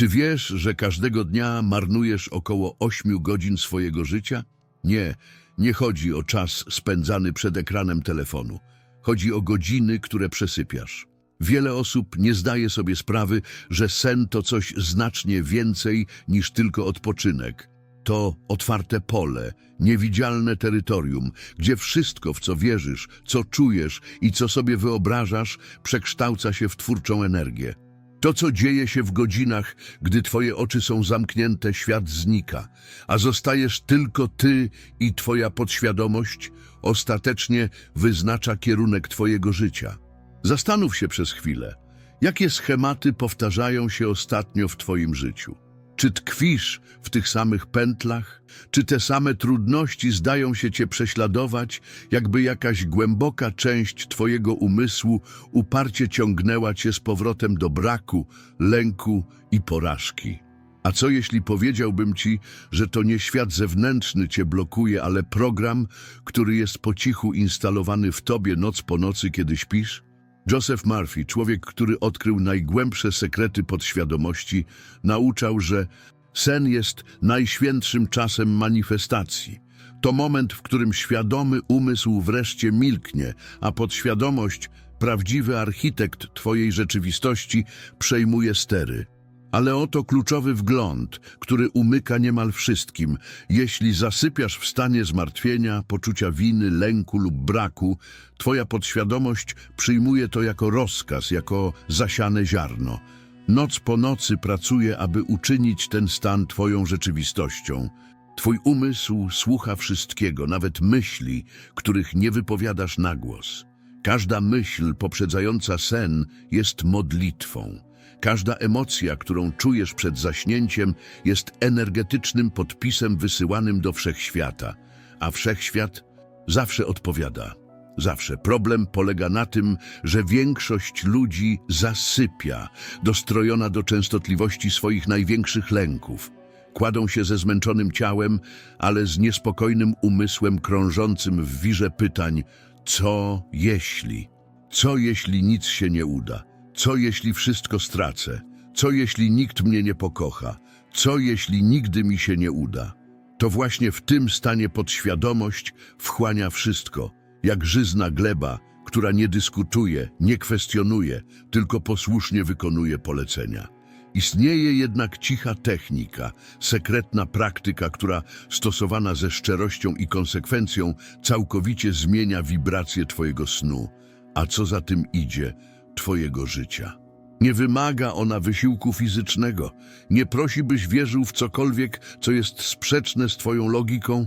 Czy wiesz, że każdego dnia marnujesz około 8 godzin swojego życia? Nie, nie chodzi o czas spędzany przed ekranem telefonu. Chodzi o godziny, które przesypiasz. Wiele osób nie zdaje sobie sprawy, że sen to coś znacznie więcej niż tylko odpoczynek. To otwarte pole, niewidzialne terytorium, gdzie wszystko, w co wierzysz, co czujesz i co sobie wyobrażasz, przekształca się w twórczą energię. To, co dzieje się w godzinach, gdy twoje oczy są zamknięte, świat znika, a zostajesz tylko ty i twoja podświadomość, ostatecznie wyznacza kierunek twojego życia. Zastanów się przez chwilę, jakie schematy powtarzają się ostatnio w twoim życiu. Czy tkwisz w tych samych pętlach? Czy te same trudności zdają się cię prześladować, jakby jakaś głęboka część twojego umysłu uparcie ciągnęła cię z powrotem do braku, lęku i porażki? A co jeśli powiedziałbym ci, że to nie świat zewnętrzny cię blokuje, ale program, który jest po cichu instalowany w tobie noc po nocy, kiedy śpisz? Joseph Murphy, człowiek, który odkrył najgłębsze sekrety podświadomości, nauczał, że sen jest najświętszym czasem manifestacji. To moment, w którym świadomy umysł wreszcie milknie, a podświadomość, prawdziwy architekt twojej rzeczywistości, przejmuje stery. Ale oto kluczowy wgląd, który umyka niemal wszystkim. Jeśli zasypiasz w stanie zmartwienia, poczucia winy, lęku lub braku, twoja podświadomość przyjmuje to jako rozkaz, jako zasiane ziarno. Noc po nocy pracuje, aby uczynić ten stan twoją rzeczywistością. Twój umysł słucha wszystkiego, nawet myśli, których nie wypowiadasz na głos. Każda myśl poprzedzająca sen jest modlitwą. Każda emocja, którą czujesz przed zaśnięciem, jest energetycznym podpisem wysyłanym do wszechświata, a wszechświat zawsze odpowiada. Zawsze. Problem polega na tym, że większość ludzi zasypia, dostrojona do częstotliwości swoich największych lęków. Kładą się ze zmęczonym ciałem, ale z niespokojnym umysłem krążącym w wirze pytań: co jeśli? Co jeśli nic się nie uda? Co jeśli wszystko stracę? Co jeśli nikt mnie nie pokocha? Co jeśli nigdy mi się nie uda? To właśnie w tym stanie podświadomość wchłania wszystko, jak żyzna gleba, która nie dyskutuje, nie kwestionuje, tylko posłusznie wykonuje polecenia. Istnieje jednak cicha technika, sekretna praktyka, która stosowana ze szczerością i konsekwencją całkowicie zmienia wibracje Twojego snu, a co za tym idzie, Twojego życia. Nie wymaga ona wysiłku fizycznego, nie prosi, byś wierzył w cokolwiek, co jest sprzeczne z Twoją logiką,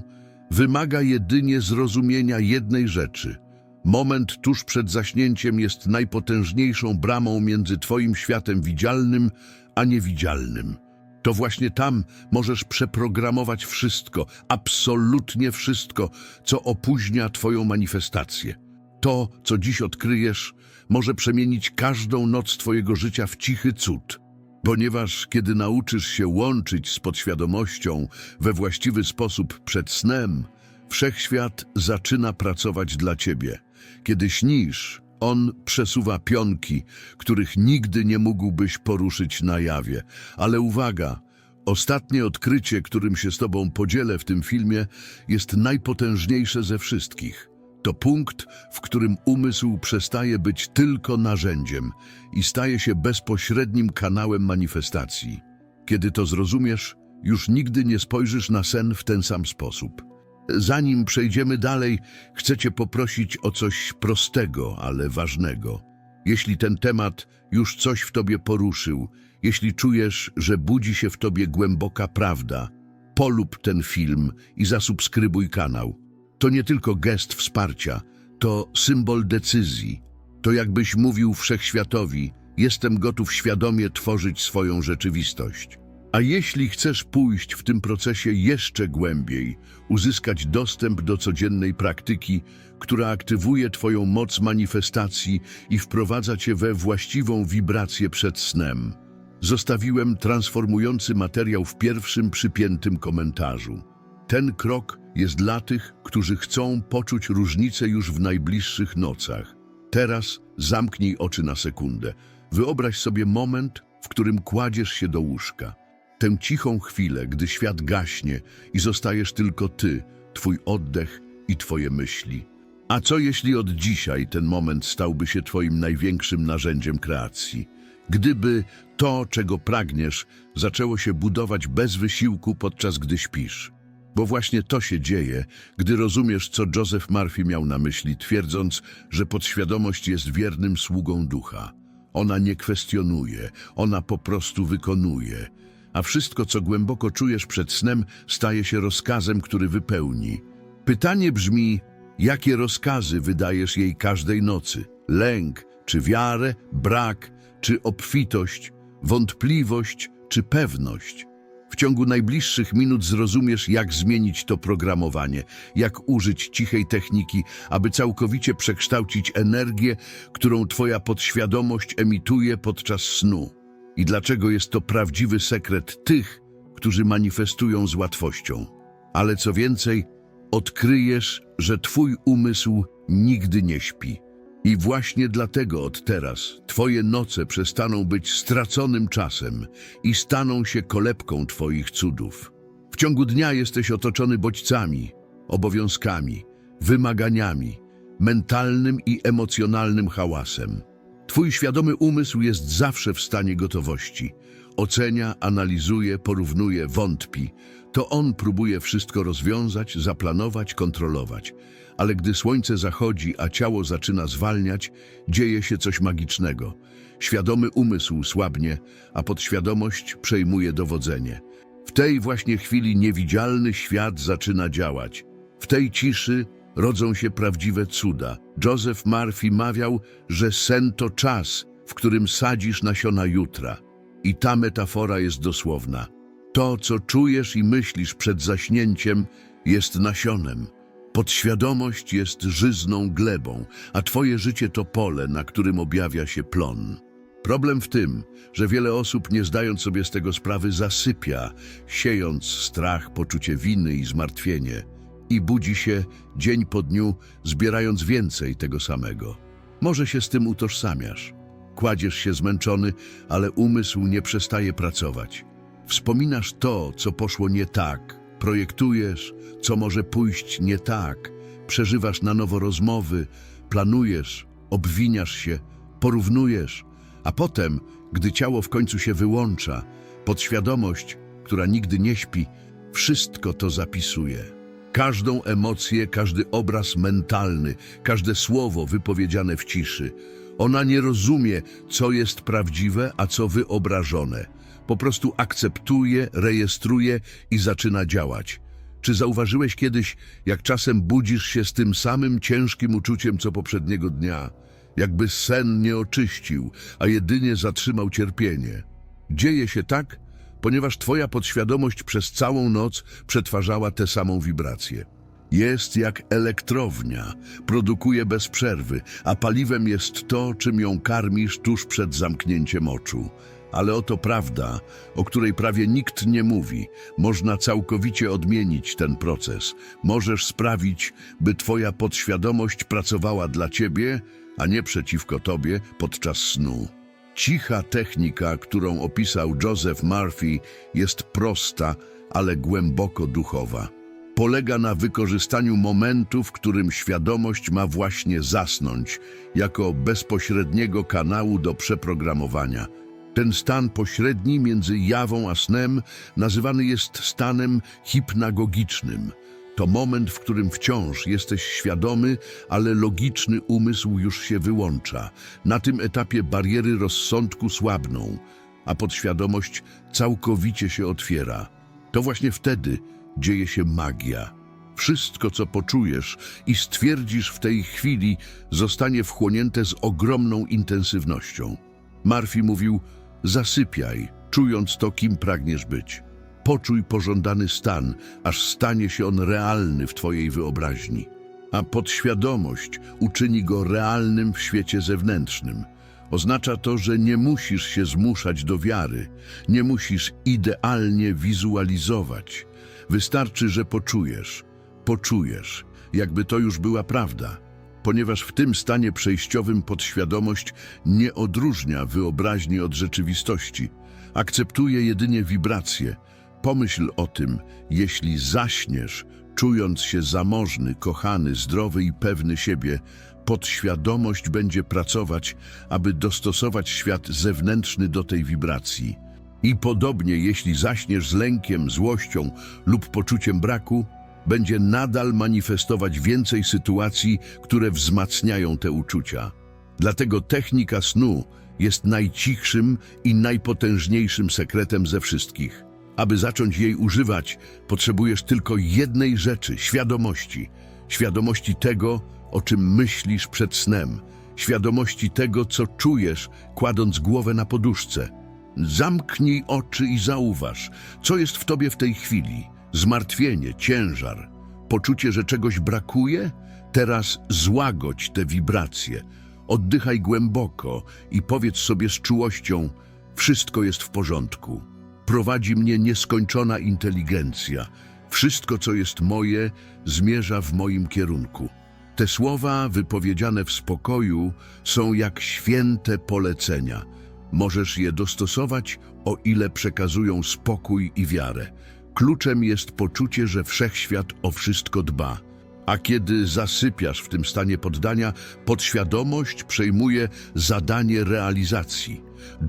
wymaga jedynie zrozumienia jednej rzeczy. Moment tuż przed zaśnięciem jest najpotężniejszą bramą między Twoim światem widzialnym a niewidzialnym. To właśnie tam możesz przeprogramować wszystko, absolutnie wszystko, co opóźnia Twoją manifestację. To, co dziś odkryjesz, może przemienić każdą noc Twojego życia w cichy cud. Ponieważ kiedy nauczysz się łączyć z podświadomością we właściwy sposób przed snem, wszechświat zaczyna pracować dla Ciebie. Kiedy śnisz, on przesuwa pionki, których nigdy nie mógłbyś poruszyć na jawie. Ale uwaga, ostatnie odkrycie, którym się z Tobą podzielę w tym filmie, jest najpotężniejsze ze wszystkich. To punkt, w którym umysł przestaje być tylko narzędziem i staje się bezpośrednim kanałem manifestacji. Kiedy to zrozumiesz, już nigdy nie spojrzysz na sen w ten sam sposób. Zanim przejdziemy dalej, chcę Cię poprosić o coś prostego, ale ważnego. Jeśli ten temat już coś w Tobie poruszył, jeśli czujesz, że budzi się w Tobie głęboka prawda, polub ten film i zasubskrybuj kanał. To nie tylko gest wsparcia, to symbol decyzji. To jakbyś mówił wszechświatowi, jestem gotów świadomie tworzyć swoją rzeczywistość. A jeśli chcesz pójść w tym procesie jeszcze głębiej, uzyskać dostęp do codziennej praktyki, która aktywuje Twoją moc manifestacji i wprowadza Cię we właściwą wibrację przed snem, zostawiłem transformujący materiał w pierwszym przypiętym komentarzu. Ten krok jest dla tych, którzy chcą poczuć różnicę już w najbliższych nocach. Teraz zamknij oczy na sekundę. Wyobraź sobie moment, w którym kładziesz się do łóżka. Tę cichą chwilę, gdy świat gaśnie i zostajesz tylko ty, twój oddech i twoje myśli. A co jeśli od dzisiaj ten moment stałby się twoim największym narzędziem kreacji? Gdyby to, czego pragniesz, zaczęło się budować bez wysiłku, podczas gdy śpisz. Bo właśnie to się dzieje, gdy rozumiesz, co Joseph Murphy miał na myśli, twierdząc, że podświadomość jest wiernym sługą ducha. Ona nie kwestionuje, ona po prostu wykonuje. A wszystko, co głęboko czujesz przed snem, staje się rozkazem, który wypełni. Pytanie brzmi, jakie rozkazy wydajesz jej każdej nocy? Lęk, czy wiarę, brak, czy obfitość, wątpliwość, czy pewność? W ciągu najbliższych minut zrozumiesz, jak zmienić to programowanie, jak użyć cichej techniki, aby całkowicie przekształcić energię, którą Twoja podświadomość emituje podczas snu. I dlaczego jest to prawdziwy sekret tych, którzy manifestują z łatwością. Ale co więcej, odkryjesz, że Twój umysł nigdy nie śpi. I właśnie dlatego od teraz Twoje noce przestaną być straconym czasem i staną się kolebką Twoich cudów. W ciągu dnia jesteś otoczony bodźcami, obowiązkami, wymaganiami, mentalnym i emocjonalnym hałasem. Twój świadomy umysł jest zawsze w stanie gotowości. Ocenia, analizuje, porównuje, wątpi. To on próbuje wszystko rozwiązać, zaplanować, kontrolować. Ale gdy słońce zachodzi, a ciało zaczyna zwalniać, dzieje się coś magicznego. Świadomy umysł słabnie, a podświadomość przejmuje dowodzenie. W tej właśnie chwili niewidzialny świat zaczyna działać. W tej ciszy rodzą się prawdziwe cuda. Joseph Murphy mawiał, że sen to czas, w którym sadzisz nasiona jutra. I ta metafora jest dosłowna. To, co czujesz i myślisz przed zaśnięciem, jest nasionem. Podświadomość jest żyzną glebą, a twoje życie to pole, na którym objawia się plon. Problem w tym, że wiele osób, nie zdając sobie z tego sprawy, zasypia, siejąc strach, poczucie winy i zmartwienie i budzi się dzień po dniu, zbierając więcej tego samego. Może się z tym utożsamiasz. Kładziesz się zmęczony, ale umysł nie przestaje pracować. Wspominasz to, co poszło nie tak, projektujesz, co może pójść nie tak, przeżywasz na nowo rozmowy, planujesz, obwiniasz się, porównujesz, a potem, gdy ciało w końcu się wyłącza, podświadomość, która nigdy nie śpi, wszystko to zapisuje. Każdą emocję, każdy obraz mentalny, każde słowo wypowiedziane w ciszy. Ona nie rozumie, co jest prawdziwe, a co wyobrażone. Po prostu akceptuje, rejestruje i zaczyna działać. Czy zauważyłeś kiedyś, jak czasem budzisz się z tym samym ciężkim uczuciem, co poprzedniego dnia? Jakby sen nie oczyścił, a jedynie zatrzymał cierpienie. Dzieje się tak, ponieważ twoja podświadomość przez całą noc przetwarzała tę samą wibrację. Jest jak elektrownia, produkuje bez przerwy, a paliwem jest to, czym ją karmisz tuż przed zamknięciem oczu. Ale oto prawda, o której prawie nikt nie mówi. Można całkowicie odmienić ten proces. Możesz sprawić, by twoja podświadomość pracowała dla ciebie, a nie przeciwko tobie podczas snu. Cicha technika, którą opisał Joseph Murphy, jest prosta, ale głęboko duchowa. Polega na wykorzystaniu momentu, w którym świadomość ma właśnie zasnąć, jako bezpośredniego kanału do przeprogramowania. Ten stan pośredni między jawą a snem nazywany jest stanem hipnagogicznym. To moment, w którym wciąż jesteś świadomy, ale logiczny umysł już się wyłącza. Na tym etapie bariery rozsądku słabną, a podświadomość całkowicie się otwiera. To właśnie wtedy dzieje się magia. Wszystko, co poczujesz i stwierdzisz w tej chwili, zostanie wchłonięte z ogromną intensywnością. Murphy mówił, zasypiaj, czując to, kim pragniesz być. Poczuj pożądany stan, aż stanie się on realny w Twojej wyobraźni. A podświadomość uczyni go realnym w świecie zewnętrznym. Oznacza to, że nie musisz się zmuszać do wiary, nie musisz idealnie wizualizować. Wystarczy, że poczujesz, poczujesz, jakby to już była prawda. ponieważ w tym stanie przejściowym podświadomość nie odróżnia wyobraźni od rzeczywistości. Akceptuje jedynie wibracje. Pomyśl o tym, jeśli zaśniesz, czując się zamożny, kochany, zdrowy i pewny siebie, podświadomość będzie pracować, aby dostosować świat zewnętrzny do tej wibracji. I podobnie, jeśli zaśniesz z lękiem, złością lub poczuciem braku, będzie nadal manifestować więcej sytuacji, które wzmacniają te uczucia. Dlatego technika snu jest najcichszym i najpotężniejszym sekretem ze wszystkich. Aby zacząć jej używać, potrzebujesz tylko jednej rzeczy świadomości. Świadomości tego, o czym myślisz przed snem, świadomości tego, co czujesz, kładąc głowę na poduszce. Zamknij oczy i zauważ, co jest w tobie w tej chwili. Zmartwienie, ciężar, poczucie, że czegoś brakuje? Teraz złagodź te wibracje. Oddychaj głęboko i powiedz sobie z czułością: Wszystko jest w porządku. Prowadzi mnie nieskończona inteligencja. Wszystko, co jest moje, zmierza w moim kierunku. Te słowa, wypowiedziane w spokoju, są jak święte polecenia. Możesz je dostosować, o ile przekazują spokój i wiarę. Kluczem jest poczucie, że wszechświat o wszystko dba. A kiedy zasypiasz w tym stanie poddania, podświadomość przejmuje zadanie realizacji.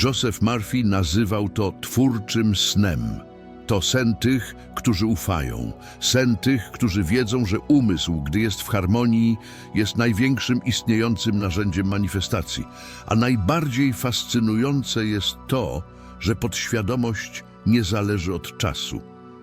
Joseph Murphy nazywał to twórczym snem. To sen tych, którzy ufają, sen tych, którzy wiedzą, że umysł, gdy jest w harmonii, jest największym istniejącym narzędziem manifestacji. A najbardziej fascynujące jest to, że podświadomość nie zależy od czasu.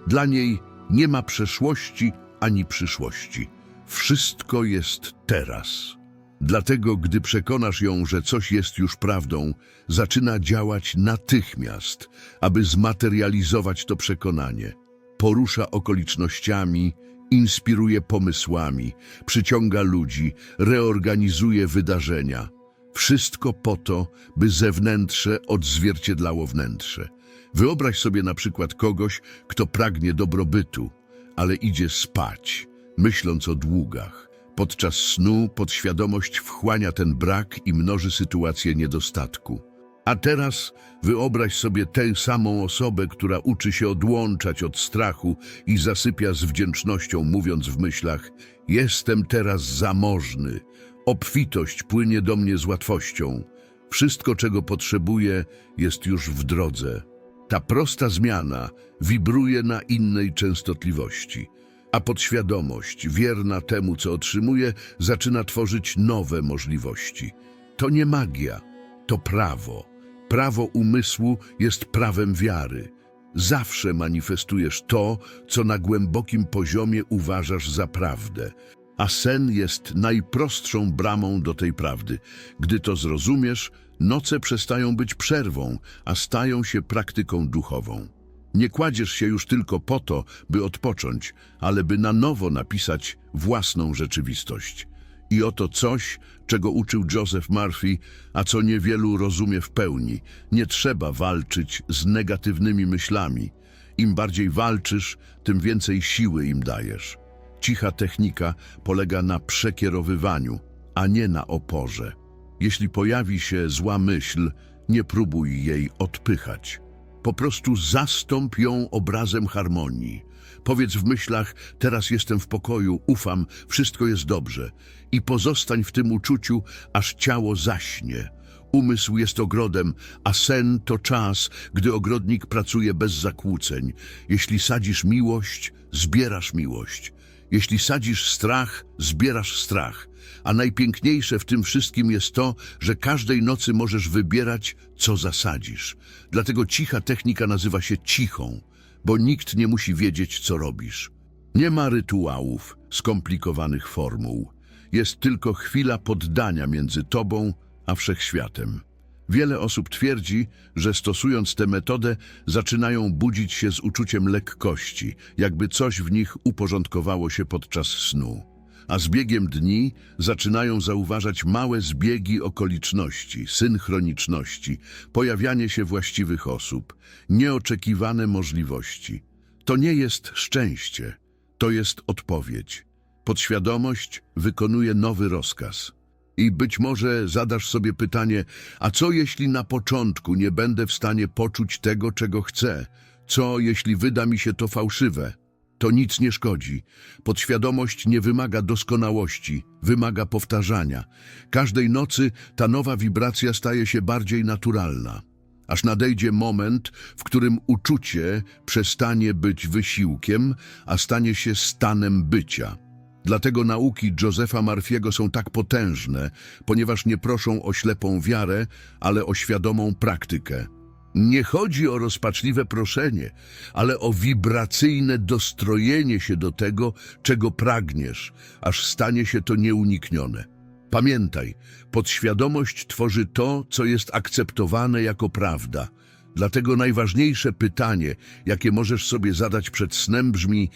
Dla niej nie ma przeszłości ani przyszłości. Wszystko jest teraz. Dlatego, gdy przekonasz ją, że coś jest już prawdą, zaczyna działać natychmiast, aby zmaterializować to przekonanie. Porusza okolicznościami, inspiruje pomysłami, przyciąga ludzi, reorganizuje wydarzenia. Wszystko po to, by zewnętrze odzwierciedlało wnętrze. Wyobraź sobie na przykład kogoś, kto pragnie dobrobytu, ale idzie spać, myśląc o długach. Podczas snu podświadomość wchłania ten brak i mnoży sytuację niedostatku. A teraz wyobraź sobie tę samą osobę, która uczy się odłączać od strachu i zasypia z wdzięcznością, mówiąc w myślach: Jestem teraz zamożny, obfitość płynie do mnie z łatwością. Wszystko, czego potrzebuję, jest już w drodze. Ta prosta zmiana wibruje na innej częstotliwości, a podświadomość, wierna temu, co otrzymuje, zaczyna tworzyć nowe możliwości. To nie magia, to prawo. Prawo umysłu jest prawem wiary. Zawsze manifestujesz to, co na głębokim poziomie uważasz za prawdę. A sen jest najprostszą bramą do tej prawdy. Gdy to zrozumiesz, noce przestają być przerwą, a stają się praktyką duchową. Nie kładziesz się już tylko po to, by odpocząć, ale by na nowo napisać własną rzeczywistość. I oto coś, czego uczył Joseph Murphy, a co niewielu rozumie w pełni. Nie trzeba walczyć z negatywnymi myślami. Im bardziej walczysz, tym więcej siły im dajesz. Cicha technika polega na przekierowywaniu, a nie na oporze. Jeśli pojawi się zła myśl, nie próbuj jej odpychać. Po prostu zastąp ją obrazem harmonii. Powiedz w myślach, teraz jestem w pokoju, ufam, wszystko jest dobrze. I pozostań w tym uczuciu, aż ciało zaśnie. Umysł jest ogrodem, a sen to czas, gdy ogrodnik pracuje bez zakłóceń. Jeśli sadzisz miłość, zbierasz miłość. Jeśli sadzisz strach, zbierasz strach. A najpiękniejsze w tym wszystkim jest to, że każdej nocy możesz wybierać, co zasadzisz. Dlatego cicha technika nazywa się cichą, bo nikt nie musi wiedzieć, co robisz. Nie ma rytuałów, skomplikowanych formuł. Jest tylko chwila poddania między tobą a wszechświatem. Wiele osób twierdzi, że stosując tę metodę zaczynają budzić się z uczuciem lekkości, jakby coś w nich uporządkowało się podczas snu. A z biegiem dni zaczynają zauważać małe zbiegi okoliczności, synchroniczności, pojawianie się właściwych osób, nieoczekiwane możliwości. To nie jest szczęście, to jest odpowiedź. Podświadomość wykonuje nowy rozkaz. I być może zadasz sobie pytanie, a co jeśli na początku nie będę w stanie poczuć tego, czego chcę? Co jeśli wyda mi się to fałszywe? To nic nie szkodzi. Podświadomość nie wymaga doskonałości, wymaga powtarzania. Każdej nocy ta nowa wibracja staje się bardziej naturalna. Aż nadejdzie moment, w którym uczucie przestanie być wysiłkiem, a stanie się stanem bycia. Dlatego nauki Josefa Marfiego są tak potężne, ponieważ nie proszą o ślepą wiarę, ale o świadomą praktykę. Nie chodzi o rozpaczliwe proszenie, ale o wibracyjne dostrojenie się do tego, czego pragniesz, aż stanie się to nieuniknione. Pamiętaj, podświadomość tworzy to, co jest akceptowane jako prawda. Dlatego najważniejsze pytanie, jakie możesz sobie zadać przed snem brzmi,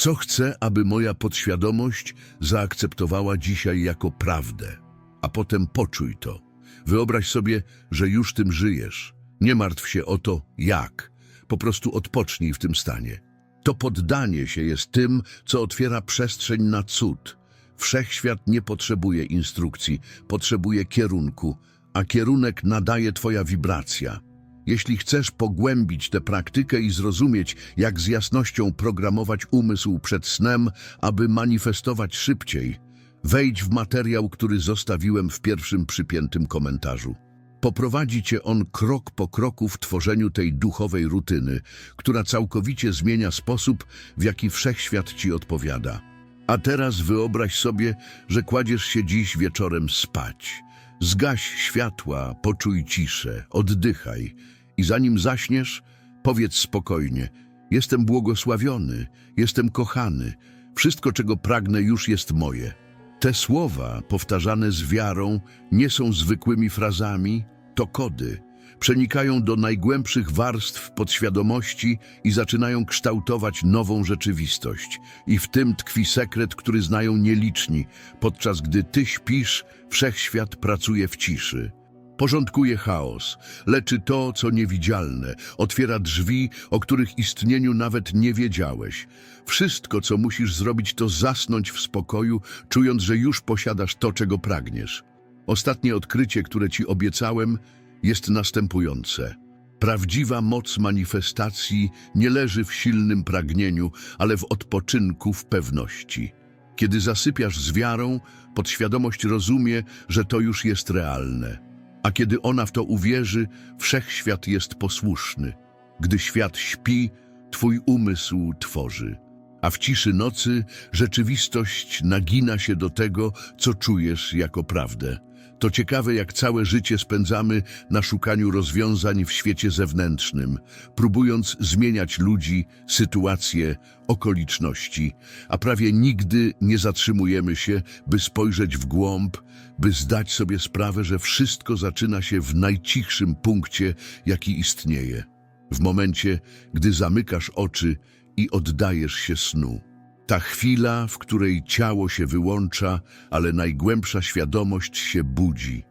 co chcę, aby moja podświadomość zaakceptowała dzisiaj jako prawdę. A potem poczuj to. Wyobraź sobie, że już tym żyjesz. Nie martw się o to, jak. Po prostu odpocznij w tym stanie. To poddanie się jest tym, co otwiera przestrzeń na cud. Wszechświat nie potrzebuje instrukcji, potrzebuje kierunku, a kierunek nadaje Twoja wibracja. Jeśli chcesz pogłębić tę praktykę i zrozumieć, jak z jasnością programować umysł przed snem, aby manifestować szybciej, wejdź w materiał, który zostawiłem w pierwszym przypiętym komentarzu. Poprowadzi cię on krok po kroku w tworzeniu tej duchowej rutyny, która całkowicie zmienia sposób, w jaki wszechświat ci odpowiada. A teraz wyobraź sobie, że kładziesz się dziś wieczorem spać. Zgaś światła, poczuj ciszę, oddychaj i zanim zaśniesz, powiedz spokojnie: Jestem błogosławiony, jestem kochany, wszystko, czego pragnę, już jest moje. Te słowa, powtarzane z wiarą, nie są zwykłymi frazami, to kody. Przenikają do najgłębszych warstw podświadomości i zaczynają kształtować nową rzeczywistość. I w tym tkwi sekret, który znają nieliczni. Podczas gdy ty śpisz, wszechświat pracuje w ciszy. Porządkuje chaos, leczy to, co niewidzialne, otwiera drzwi, o których istnieniu nawet nie wiedziałeś. Wszystko, co musisz zrobić, to zasnąć w spokoju, czując, że już posiadasz to, czego pragniesz. Ostatnie odkrycie, które ci obiecałem, jest następujące. Prawdziwa moc manifestacji nie leży w silnym pragnieniu, ale w odpoczynku, w pewności. Kiedy zasypiasz z wiarą, podświadomość rozumie, że to już jest realne. A kiedy ona w to uwierzy, wszechświat jest posłuszny. Gdy świat śpi, twój umysł tworzy. A w ciszy nocy rzeczywistość nagina się do tego, co czujesz jako prawdę. To ciekawe, jak całe życie spędzamy na szukaniu rozwiązań w świecie zewnętrznym, próbując zmieniać ludzi, sytuacje, okoliczności, a prawie nigdy nie zatrzymujemy się, by spojrzeć w głąb, by zdać sobie sprawę, że wszystko zaczyna się w najcichszym punkcie, jaki istnieje. W momencie, gdy zamykasz oczy i oddajesz się snu. Ta chwila, w której ciało się wyłącza, ale najgłębsza świadomość się budzi.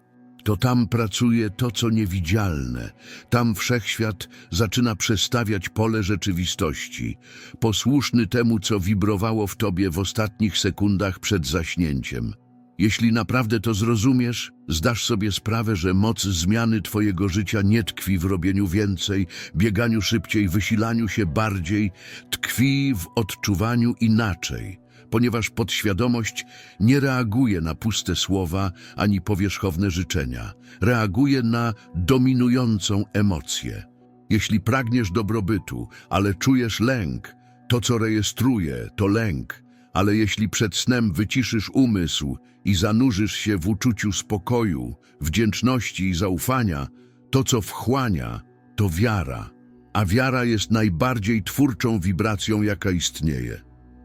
To tam pracuje to, co niewidzialne. Tam wszechświat zaczyna przestawiać pole rzeczywistości, posłuszny temu, co wibrowało w tobie w ostatnich sekundach przed zaśnięciem. Jeśli naprawdę to zrozumiesz, zdasz sobie sprawę, że moc zmiany twojego życia nie tkwi w robieniu więcej, bieganiu szybciej, wysilaniu się bardziej, tkwi w odczuwaniu inaczej, ponieważ podświadomość nie reaguje na puste słowa ani powierzchowne życzenia, reaguje na dominującą emocję. Jeśli pragniesz dobrobytu, ale czujesz lęk, to co rejestruje, to lęk, ale jeśli przed snem wyciszysz umysł i zanurzysz się w uczuciu spokoju, wdzięczności i zaufania, to co wchłania, to wiara. A wiara jest najbardziej twórczą wibracją, jaka istnieje.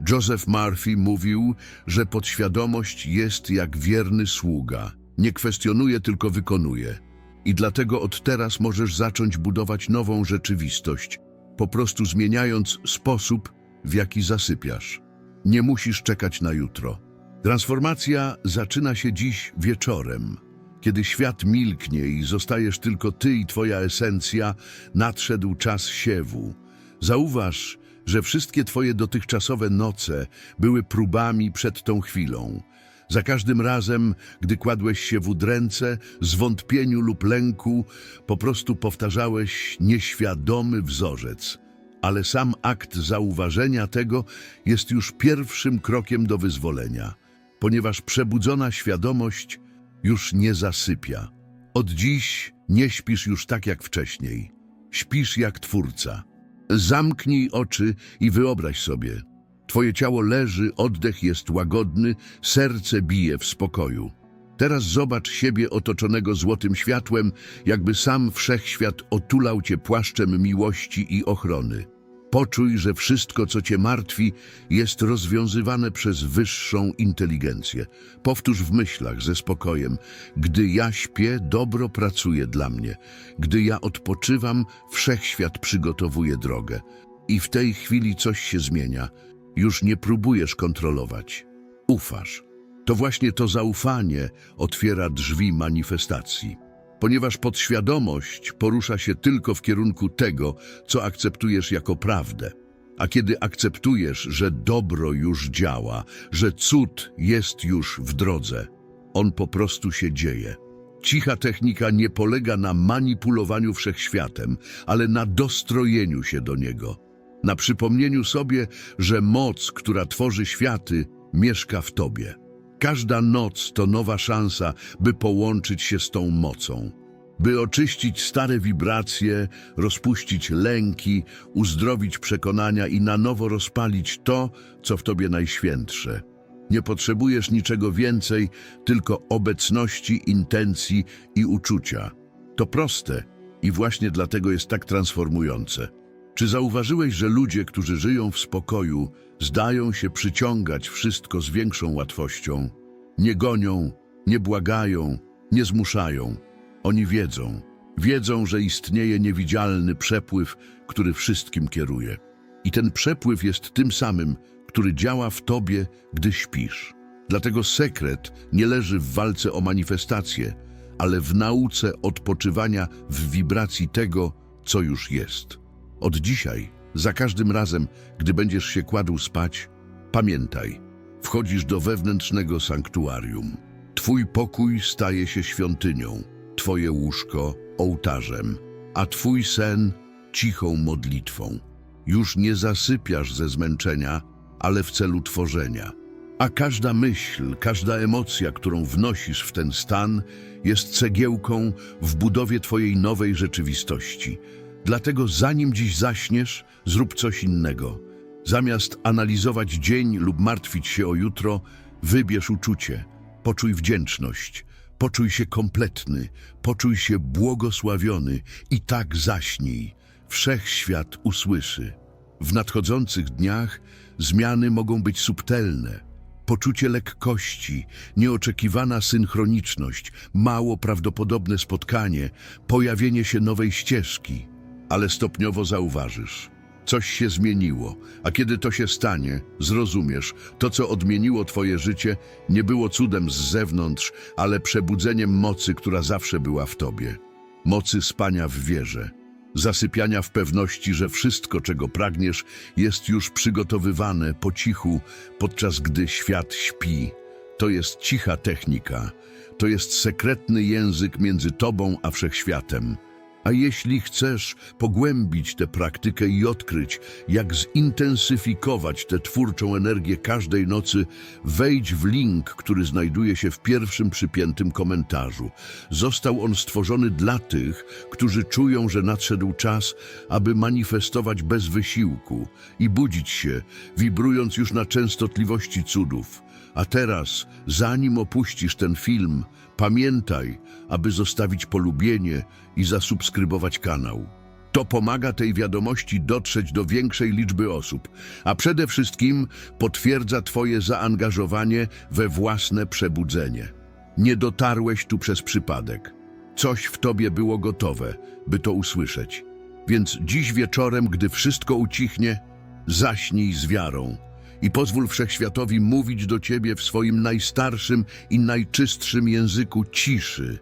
Joseph Murphy mówił, że podświadomość jest jak wierny sługa. Nie kwestionuje, tylko wykonuje. I dlatego od teraz możesz zacząć budować nową rzeczywistość, po prostu zmieniając sposób, w jaki zasypiasz. Nie musisz czekać na jutro. Transformacja zaczyna się dziś wieczorem. Kiedy świat milknie i zostajesz tylko ty i twoja esencja, nadszedł czas siewu. Zauważ, że wszystkie twoje dotychczasowe noce były próbami przed tą chwilą. Za każdym razem, gdy kładłeś się w udręce, zwątpieniu lub lęku, po prostu powtarzałeś nieświadomy wzorzec. Ale sam akt zauważenia tego jest już pierwszym krokiem do wyzwolenia, ponieważ przebudzona świadomość już nie zasypia. Od dziś nie śpisz już tak jak wcześniej. Śpisz jak twórca. Zamknij oczy i wyobraź sobie. Twoje ciało leży, oddech jest łagodny, serce bije w spokoju. Teraz zobacz siebie otoczonego złotym światłem, jakby sam wszechświat otulał cię płaszczem miłości i ochrony. Poczuj, że wszystko, co cię martwi, jest rozwiązywane przez wyższą inteligencję. Powtórz w myślach ze spokojem. Gdy ja śpię, dobro pracuje dla mnie. Gdy ja odpoczywam, wszechświat przygotowuje drogę. I w tej chwili coś się zmienia. Już nie próbujesz kontrolować. Ufasz. To właśnie to zaufanie otwiera drzwi manifestacji ponieważ podświadomość porusza się tylko w kierunku tego, co akceptujesz jako prawdę. A kiedy akceptujesz, że dobro już działa, że cud jest już w drodze, on po prostu się dzieje. Cicha technika nie polega na manipulowaniu wszechświatem, ale na dostrojeniu się do niego. Na przypomnieniu sobie, że moc, która tworzy światy, mieszka w tobie. Każda noc to nowa szansa, by połączyć się z tą mocą, by oczyścić stare wibracje, rozpuścić lęki, uzdrowić przekonania i na nowo rozpalić to, co w tobie najświętsze. Nie potrzebujesz niczego więcej, tylko obecności, intencji i uczucia. To proste i właśnie dlatego jest tak transformujące. Czy zauważyłeś, że ludzie, którzy żyją w spokoju, zdają się przyciągać wszystko z większą łatwością? Nie gonią, nie błagają, nie zmuszają. Oni wiedzą, wiedzą, że istnieje niewidzialny przepływ, który wszystkim kieruje. I ten przepływ jest tym samym, który działa w tobie, gdy śpisz. Dlatego sekret nie leży w walce o manifestację, ale w nauce odpoczywania w wibracji tego, co już jest. Od dzisiaj, za każdym razem, gdy będziesz się kładł spać, pamiętaj, wchodzisz do wewnętrznego sanktuarium. Twój pokój staje się świątynią, twoje łóżko ołtarzem, a twój sen cichą modlitwą. Już nie zasypiasz ze zmęczenia, ale w celu tworzenia. A każda myśl, każda emocja, którą wnosisz w ten stan, jest cegiełką w budowie twojej nowej rzeczywistości. Dlatego zanim dziś zaśniesz, zrób coś innego. Zamiast analizować dzień lub martwić się o jutro, wybierz uczucie, poczuj wdzięczność, poczuj się kompletny, poczuj się błogosławiony i tak zaśnij. Wszechświat usłyszy. W nadchodzących dniach zmiany mogą być subtelne. Poczucie lekkości, nieoczekiwana synchroniczność, mało prawdopodobne spotkanie, pojawienie się nowej ścieżki. Ale stopniowo zauważysz. Coś się zmieniło, a kiedy to się stanie, zrozumiesz, to co odmieniło twoje życie nie było cudem z zewnątrz, ale przebudzeniem mocy, która zawsze była w tobie. Mocy spania w wierze, zasypiania w pewności, że wszystko, czego pragniesz, jest już przygotowywane po cichu, podczas gdy świat śpi. To jest cicha technika, to jest sekretny język między tobą a wszechświatem. A jeśli chcesz pogłębić tę praktykę i odkryć, jak zintensyfikować tę twórczą energię każdej nocy, wejdź w link, który znajduje się w pierwszym przypiętym komentarzu. Został on stworzony dla tych, którzy czują, że nadszedł czas, aby manifestować bez wysiłku i budzić się, wibrując już na częstotliwości cudów. A teraz, zanim opuścisz ten film, pamiętaj, aby zostawić polubienie i zasubskrybować kanał. To pomaga tej wiadomości dotrzeć do większej liczby osób, a przede wszystkim potwierdza Twoje zaangażowanie we własne przebudzenie. Nie dotarłeś tu przez przypadek. Coś w Tobie było gotowe, by to usłyszeć. Więc dziś wieczorem, gdy wszystko ucichnie, zaśnij z wiarą i pozwól Wszechświatowi mówić do Ciebie w swoim najstarszym i najczystszym języku ciszy.